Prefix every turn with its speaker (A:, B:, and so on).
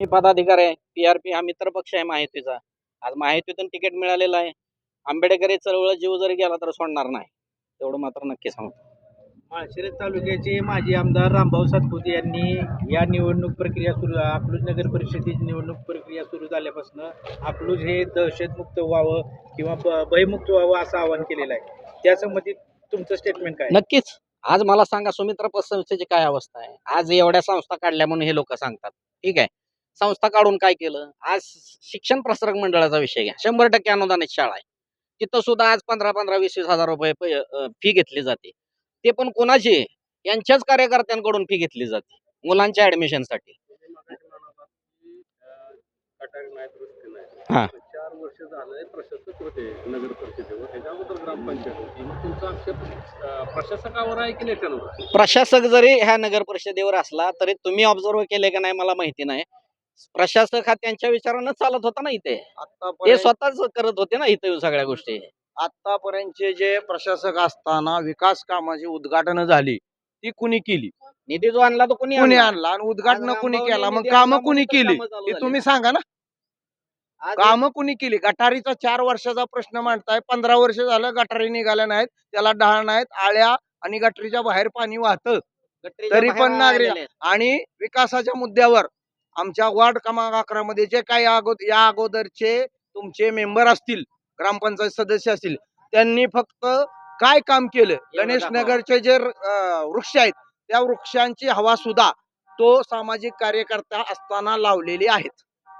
A: मी पदाधिकारी आहे. पीआरपी हा मित्र पक्ष आहे माहितीचा. आज माहितीतून तिकीट मिळालेलं आहे. आंबेडकरी चळवळ जीव जरी गेला तर सोडणार नाही. तेवढं मात्र नक्की सांगतो.
B: माळशिरस तालुक्याचे माजी आमदार रामभाऊ सातपुते यांनी या निवडणूक प्रक्रिया सुरू अकलूज नगर परिषदेची निवडणूक प्रक्रिया सुरू झाल्यापासून अकलूज हे दहशतमुक्त व्हावं किंवा ब- भयमुक्त व्हावं असं आवाहन केलेलं आहे. त्या संबंधित तुमचं स्टेटमेंट काय?
A: नक्कीच. आज मला सांगा सुमित्रा पतसंस्थेची काय अवस्था आहे? आज एवढ्या संस्था काढल्या म्हणून हे लोक सांगतात. ठीक आहे. संस्था काढून काय केलं? आज शिक्षण प्रसारक मंडळाचा विषय घ्या. शंभर टक्के अनुदानित शाळा आहे. तिथं सुद्धा आज पंधरा पंधरा वीस वीस हजार रुपये फी घेतली जाते. ते पण कोणाची? यांच्याच कार्यकर्त्यांकडून फी घेतली जाते मुलांच्या ऍडमिशनसाठी हा.
C: चार वर्ष झालंय प्रशासक होते नगर परिषदेवर. त्याच्या अगोदर ग्रामपंचायत. होती मग तुमचा आक्षेप अं, प्रशासकावर आहे की नेत्यांवर?
A: प्रशासक जरी ह्या नगर परिषदेवर असला तरी तुम्ही ऑब्झर्व केले का नाही मला माहिती नाही. प्रशासक हा त्यांच्या विचारानं चालत होता ना इथे. ते
D: आतापर्यंत
A: स्वतःच करत होते ना इथे येऊन सगळ्या गोष्टी.
D: आतापर्यंतचे जे प्रशासक असताना विकास कामाची उद्घाटन झाली ती कुणी केली?
A: निधी जो आणला तो कोणी
D: कुणी
A: आणला?
D: आणला आणि उद्घाटन
A: आज
D: कुणी केला? मग काम कुणी केली?
A: कामं चालू
D: ते
A: झाली.
D: तुम्ही सांगा ना.
A: आज
D: काम कुणी केली? गटारीचा चार वर्षाचा प्रश्न मांडताय पंधरा वर्ष झालं गटारी निघाल्या नाहीत त्याला डहाळ नाहीत आळ्या आणि गटरीच्या बाहेर पाणी वाहतं.
A: गटरीच्या
D: तरी
A: बाहेर
D: पण नागरिक-
A: आलेले आहेत.
D: आणि विकासाच्या मुद्द्यावर आमच्या वार्ड क्रमांक अकरा मध्ये जे काही अगोदर या अगोदरचे तुमचे मेंबर असतील ग्रामपंचायत सदस्य असतील त्यांनी फक्त काय काम केलं गणेश. नगरचे जे वृक्ष आहेत त्या वृक्षांची हवा सुद्धा तो सामाजिक कार्यकर्ता असताना लावलेली आहेत